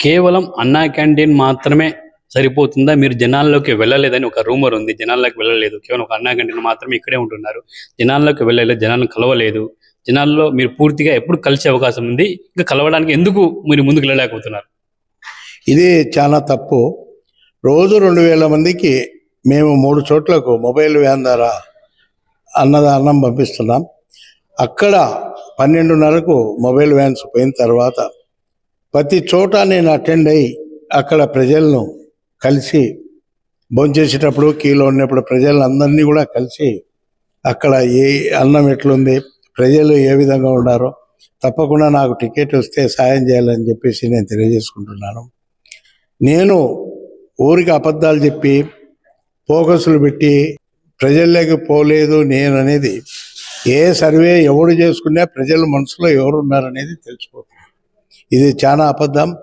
కేవలం అన్నా క్యాంటీన్ మాత్రమే సరిపోతుందా? మీరు జనాల్లోకి వెళ్ళలేదని ఒక రూమర్ ఉంది. జనాల్లోకి వెళ్ళలేదు. కేవలం ఒక అన్నా క్యాంటీన్ మాత్రమే ఇక్కడే ఉంటున్నారు. జనాల్లోకి వెళ్ళలేదు. జనాలను కలవలేదు. జనాల్లో మీరు పూర్తిగా ఎప్పుడు కలిసే అవకాశం ఉంది. ఇంకా కలవడానికి ఎందుకు మీరు ముందుకు వెళ్ళలేకపోతున్నారు? ఇది చాలా తప్పు. రోజు రెండు వేల మందికి మేము మూడు చోట్లకు మొబైల్ వ్యాన్ ద్వారా అన్నదానం పంపిస్తున్నాం. అక్కడ పన్నెండున్నరకు మొబైల్ వ్యాన్స్ పోయిన తర్వాత ప్రతి చోట నేను అటెండ్ అయ్యి అక్కడ ప్రజలను కలిసి భోంచేసేటప్పుడు కీలో ఉన్నప్పుడు ప్రజలందరినీ కూడా కలిసి అక్కడ ఏ అన్నం ఎట్లుంది ప్రజలు ఏ విధంగా ఉన్నారో తప్పకుండా నాకు టికెట్ వస్తే సాయం చేయాలని చెప్పేసి నేను తెలియజేసుకుంటున్నాను. నేను ఊరికి అబద్ధాలు చెప్పి ఫోకస్లు పెట్టి ప్రజల్లోకి పోలేదు నేను అనేది ఏ సర్వే ఎవడు చేసుకున్నా ప్రజల మనసులో ఎవరున్నారనేది తెలిసిపోతుంది. ఇది చాలా అబద్ధం.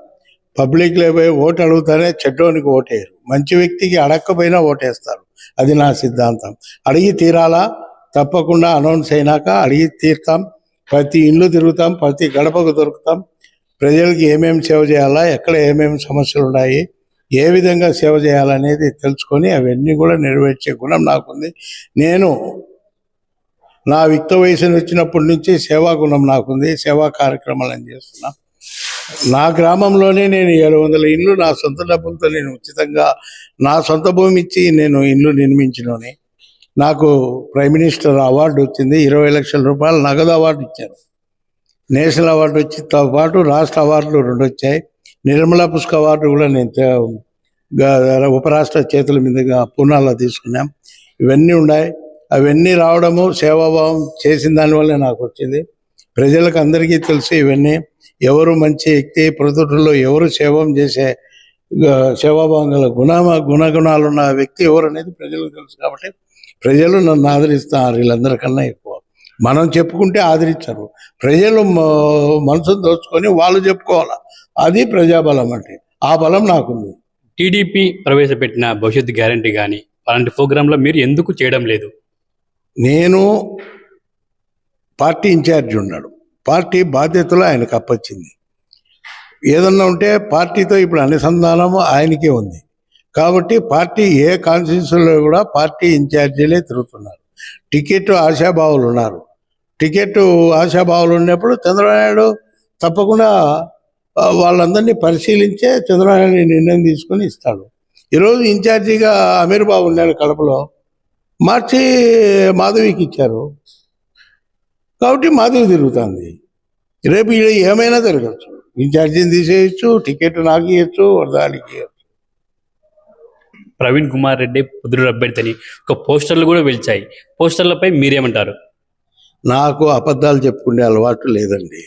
పబ్లిక్లో పోయి ఓటు అడుగుతానే చెడ్డోనికి ఓటేయరు. మంచి వ్యక్తికి అడగకపోయినా ఓటేస్తారు. అది నా సిద్ధాంతం. అడిగి తీరాలా? తప్పకుండా అనౌన్స్ అయినాక అడిగి తీరుతాం. ప్రతి ఇల్లు తిరుగుతాం ప్రతి గడపకు దొరుకుతాం. ప్రజలకి ఏమేమి సేవ చేయాలా ఎక్కడ ఏమేమి సమస్యలు ఉన్నాయి ఏ విధంగా సేవ చేయాలనేది తెలుసుకొని అవన్నీ కూడా నెరవేర్చే గుణం నాకుంది. నేను నా విక్త వయసుని వచ్చినప్పటి నుంచి సేవా గుణం నాకుంది. సేవా కార్యక్రమాలను చేస్తున్నాను నా గ్రామంలోనే నేను ఏడు వందల ఇండ్లు నా సొంత డబ్బులతో నేను ఉచితంగా నా సొంత భూమి ఇచ్చి నేను ఇండ్లు నిర్మించినని నాకు ప్రైమ్ మినిస్టర్ అవార్డు వచ్చింది ఇరవై లక్షల రూపాయలు నగదు అవార్డు ఇచ్చారు. నేషనల్ అవార్డు వచ్చితో పాటు రాష్ట్ర అవార్డులు రెండు వచ్చాయి. నిర్మలా పుష్క అవార్డు కూడా నేను ఉపరాష్ట్ర చేతుల మీదుగా పూనాలో తీసుకున్నాం. ఇవన్నీ ఉన్నాయి. అవన్నీ రావడము సేవాభావం చేసిన దానివల్లే నాకు వచ్చింది. ప్రజలకు అందరికీ తెలుసు ఇవన్నీ. ఎవరు మంచి వ్యక్తి ప్రొద్దుటలో ఎవరు సేవం చేసే ఆ, సేవాభావం గల గుణ గుణగుణాలు ఉన్న వ్యక్తి ఎవరు అనేది ప్రజలకు తెలుసు కాబట్టి ప్రజలు నన్ను ఆదరిస్తారు వీళ్ళందరికన్నా ఎక్కువ. మనం చెప్పుకుంటే ఆదరించరు. ప్రజలు మనసును దోచుకొని వాళ్ళు చెప్పుకోవాలి? అది ప్రజాబలం అంటే. ఆ బలం నాకుంది. టీడీపీ ప్రవేశపెట్టిన భవిష్యత్తు గ్యారంటీ కానీ అలాంటి ప్రోగ్రాంలో మీరు ఎందుకు చేయడం లేదు? నేను పార్టీ ఇన్ఛార్జ్ ఉన్నాడు. పార్టీ బాధ్యతలు ఆయనకు అప్పచ్చింది. ఏదన్నా ఉంటే పార్టీతో ఇప్పుడు అనుసంధానము ఆయనకే ఉంది. కాబట్టి పార్టీ ఏ కాన్స్టిట్యూన్సీలో కూడా పార్టీ ఇన్ఛార్జీలే తిరుగుతున్నారు. టికెట్ ఆశాభావులు ఉన్నారు. టికెట్ ఆశాభావులు ఉన్నప్పుడు చంద్రబాబు నాయుడు తప్పకుండా వాళ్ళందరినీ పరిశీలించే చంద్రబాబు నాయుడు నిర్ణయం తీసుకొని ఇస్తాడు. ఈరోజు ఇన్ఛార్జిగా అమీర్ బాబు ఉన్నాడు కడపలో. మార్చి మాధవికి ఇచ్చారు. కాబట్టి మాధవి తిరుగుతుంది. రేపు ఏమైనా జరగచ్చు. ఇన్ఛార్జిని తీసేయచ్చు టికెట్ నాకు ఇవ్వచ్చు వరదానికి ఇవ్వచ్చు ప్రవీణ్ కుమార్ రెడ్డి పుదురు అభ్యర్థిని. ఒక పోస్టర్లు కూడా వెలిచాయి. పోస్టర్లపై మీరేమంటారు? నాకు అబద్ధాలు చెప్పుకునే అలవాటు లేదండి.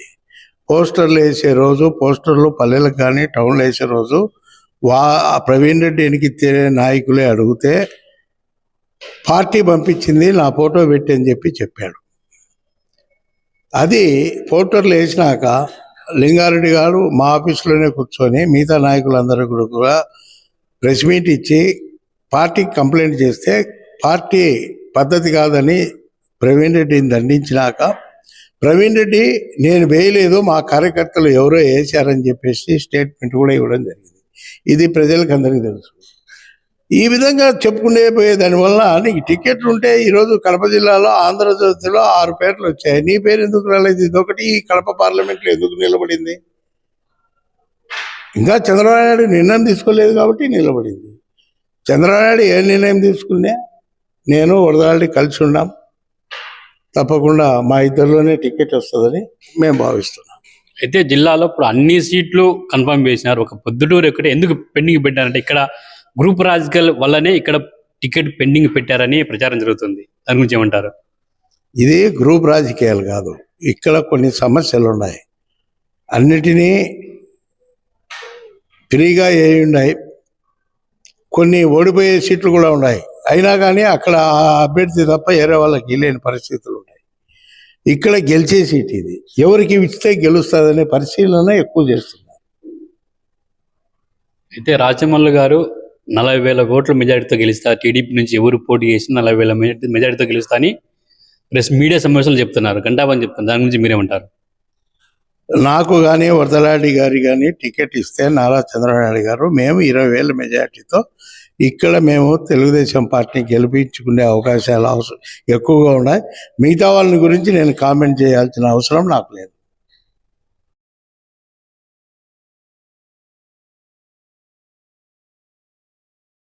పోస్టర్లు వేసే రోజు పోస్టర్లు పల్లెలకు కానీ టౌన్లో వేసే రోజు వా ఆ ప్రవీణ్ రెడ్డి ఎనికితే నాయకులే అడిగితే పార్టీ పంపించింది నా ఫోటో పెట్టి అని చెప్పి చెప్పాడు. అది పోర్టర్లు వేసినాక లింగారెడ్డి గారు మా ఆఫీస్లోనే కూర్చొని మిగతా నాయకులందరూ కూడా ప్రెస్ మీట్ ఇచ్చి పార్టీకి కంప్లైంట్ చేస్తే పార్టీ పద్ధతి కాదని ప్రవీణ్ రెడ్డిని దండించినాక ప్రవీణ్ రెడ్డి నేను వేయలేదు మా కార్యకర్తలు ఎవరో వేశారని చెప్పేసి స్టేట్మెంట్ కూడా ఇవ్వడం జరిగింది. ఇది ప్రజలకు అందరికీ తెలుసు. ఈ విధంగా చెప్పుకునే పోయే దానివల్ల నీకు టికెట్లు ఉంటే ఈరోజు కడప జిల్లాలో ఆంధ్రజ్యోతిలో ఆరు పేర్లు వచ్చాయి. నీ పేరు ఎందుకు రాలేదు? ఇదొకటి ఈ కడప పార్లమెంట్లో ఎందుకు నిలబడింది? ఇంకా చంద్రబాబు నాయుడు నిర్ణయం తీసుకోలేదు కాబట్టి నిలబడింది. చంద్రబాబు నాయుడు ఏ నిర్ణయం తీసుకున్నా నేను వరదాడి కలిసి ఉన్నాం తప్పకుండా మా ఇద్దరిలోనే టికెట్ వస్తుందని మేము భావిస్తున్నాం. అయితే జిల్లాలో ఇప్పుడు అన్ని సీట్లు కన్ఫర్మ్ చేసినారు. ఒక పొద్దుటూరు ఒకటి ఎందుకు పెండింగ్ పెట్టారంటే ఇక్కడ గ్రూప్ రాజకీయాల వల్లనే ఇక్కడ టికెట్ పెండింగ్ పెట్టారని ప్రచారం జరుగుతుంది. దాని గురించి ఏమంటారు? ఇది గ్రూప్ రాజకీయాలు కాదు. ఇక్కడ కొన్ని సమస్యలు ఉన్నాయి అన్నిటినీ ఫ్రీగా ఏ ఉన్నాయి. కొన్ని ఓడిపోయే సీట్లు కూడా ఉన్నాయి. అయినా కానీ అక్కడ ఆ అభ్యర్థి తప్ప వేరే వాళ్ళకి లేని పరిస్థితులు ఉన్నాయి. ఇక్కడ గెలిచే సీట్ ఇది. ఎవరికి ఇస్తే గెలుస్తుందనే పరిశీలన ఎక్కువ చేస్తున్నారు. అయితే రాజమల్లు గారు నలభై వేల ఓట్ల మెజారిటీతో గెలుస్తా. టీడీపీ నుంచి ఎవరు పోటీ చేసినా నలభై వేల మెజార్టీ మెజారిటీతో గెలుస్తా అని ప్రెస్ మీడియా సమావేశాలు చెప్తున్నారు. గంటాబని చెప్తున్నారు దాని గురించి మీరేమంటారు? నాకు కానీ వరదలాడి గారి కానీ టికెట్ ఇస్తే నారా చంద్రబాబు గారు మేము ఇరవై వేల మెజార్టీతో ఇక్కడ మేము తెలుగుదేశం పార్టీని గెలిపించుకునే అవకాశాలు అవసరం ఎక్కువగా ఉన్నాయి. మిగతా వాళ్ళని గురించి నేను కామెంట్ చేయాల్సిన అవసరం నాకు లేదు.